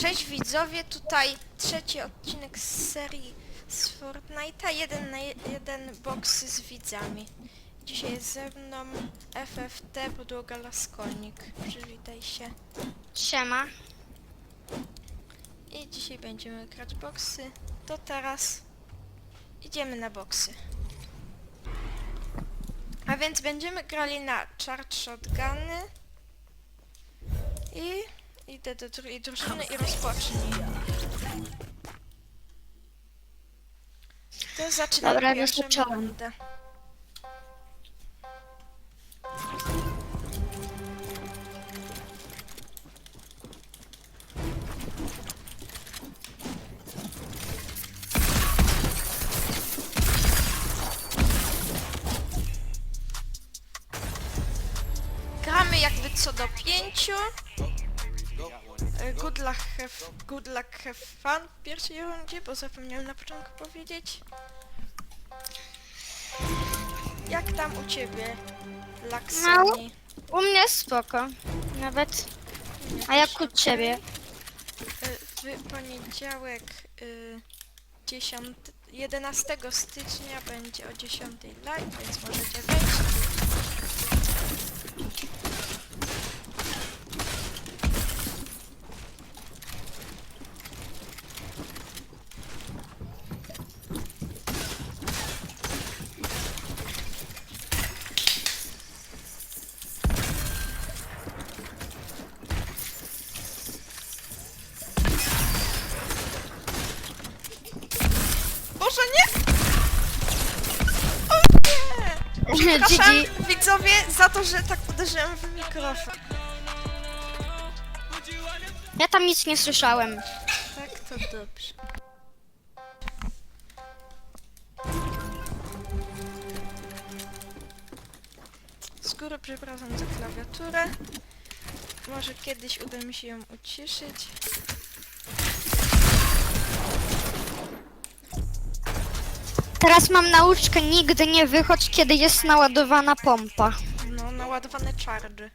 Cześć widzowie, tutaj trzeci odcinek z serii z Fortnite'a, jeden na je- jeden box z widzami. Dzisiaj jest ze mną FFT, podłoga Laskolnik. Przywitaj się. Siema. I dzisiaj będziemy grać boksy. To teraz idziemy na boksy. A więc będziemy grali na charge shotguny. Idę do drugiej drużyny i rozpocznij. To zaczynamy Dobra, pierwszą rozpocząłem. rundę. Gramy jakby co do pięciu. E, Good luck, have, good luck, have fun w pierwszej rundzie, bo zapomniałem na początku powiedzieć. Jak tam u ciebie, Laksoni? U mnie spoko. Nawet. A jak u ciebie? E, W poniedziałek y, 10, 11 stycznia będzie o 10 live, więc możecie wejść. Boże nie! O nie! Przepraszam widzowie za to, że tak uderzyłem w mikrofon. Ja tam nic nie słyszałem. Tak, to dobrze. Z góry przepraszam za klawiaturę. Może kiedyś uda mi się ją uciszyć. Teraz mam nauczkę nigdy nie wychodź, kiedy jest naładowana pompa. No, naładowane charge.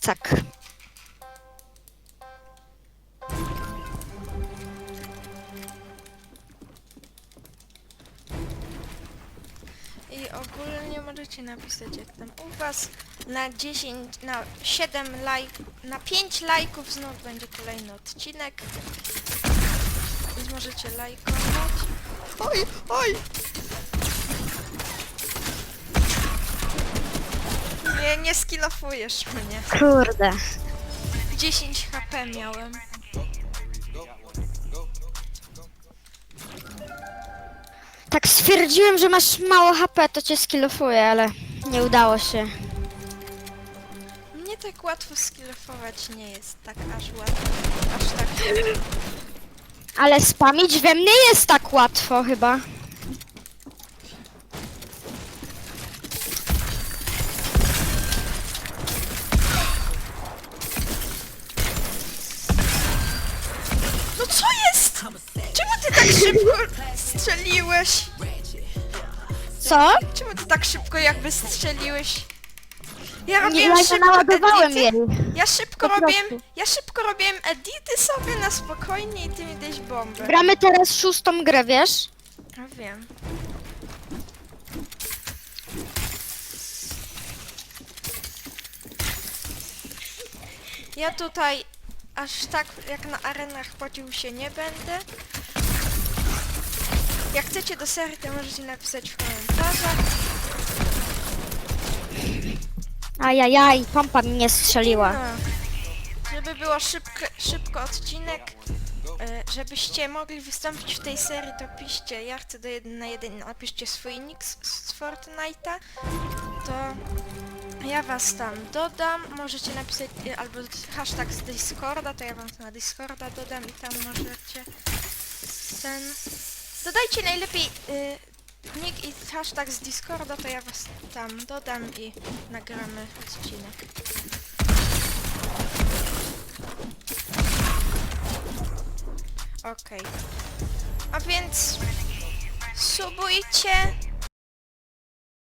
Tak. I ogólnie możecie napisać jak tam u was. Na 10, na 7 lajk, na 5 lajków znów będzie kolejny odcinek. Możecie lajkować. Oj, oj! Nie, nie skillofujesz mnie. Kurde. 10 HP miałem. Tak stwierdziłem, że masz mało HP, to cię skillofuję, ale nie udało się. Mnie tak łatwo skillofować nie jest tak aż łatwo. Aż tak. Ale spamić we mnie jest tak łatwo chyba. No co jest? Czemu ty tak szybko strzeliłeś? Co? Czemu ty tak szybko jakby strzeliłeś? Ja robiłem ja szybko naładowałem edity. jej. Ja szybko Po robiłem, ja szybko robiłem edity sobie na spokojnie i ty mi dałeś bombę. Gramy teraz szóstą grę, wiesz? No wiem. Ja tutaj aż tak jak na arenach płacił się nie będę. Jak chcecie do serii, to możecie napisać w komentarzach. Ajajaj, pompa mnie strzeliła. Żeby było szybko, szybko odcinek, e, żebyście mogli wystąpić w tej serii, to piszcie, ja chcę do 1 na 1, napiszcie swój nick z, z Fortnite'a, to ja was tam dodam, możecie napisać e, albo hashtag z Discorda, to ja wam na Discorda dodam i tam możecie ten... Dodajcie najlepiej y, nick i hashtag z Discorda, to ja was tam dodam i nagramy odcinek. Okej. A więc subujcie,